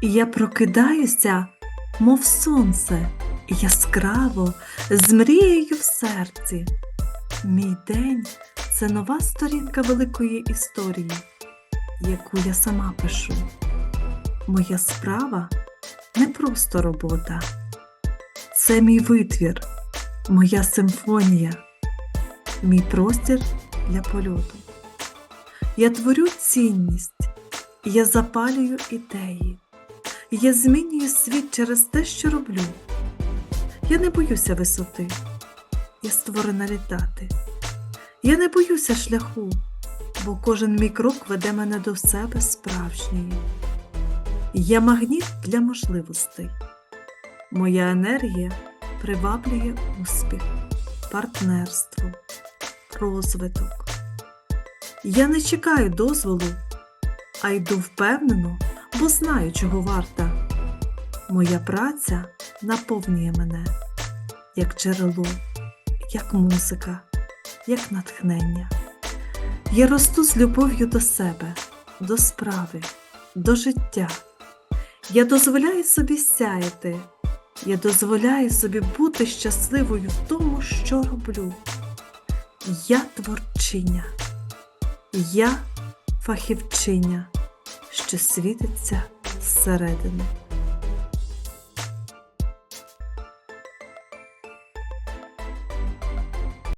І я прокидаюся, мов сонце, яскраво, з мрією в серці. Мій день це нова сторінка великої історії, яку я сама пишу. Моя справа не просто робота, це мій витвір, моя симфонія, мій простір для польоту. Я творю цінність, я запалюю ідеї, я змінюю світ через те, що роблю. Я не боюся висоти, я створена літати. Я не боюся шляху, бо кожен мій крок веде мене до себе справжньої. Я магніт для можливостей. Моя енергія приваблює успіх, партнерство, розвиток. Я не чекаю дозволу, а йду впевнено, бо знаю, чого варта. Моя праця наповнює мене як джерело, як музика, як натхнення. Я росту з любов'ю до себе, до справи, до життя. Я дозволяю собі сяяти, я дозволяю собі бути щасливою в тому, що роблю. Я творчиня, я фахівчиня, що світиться зсередини.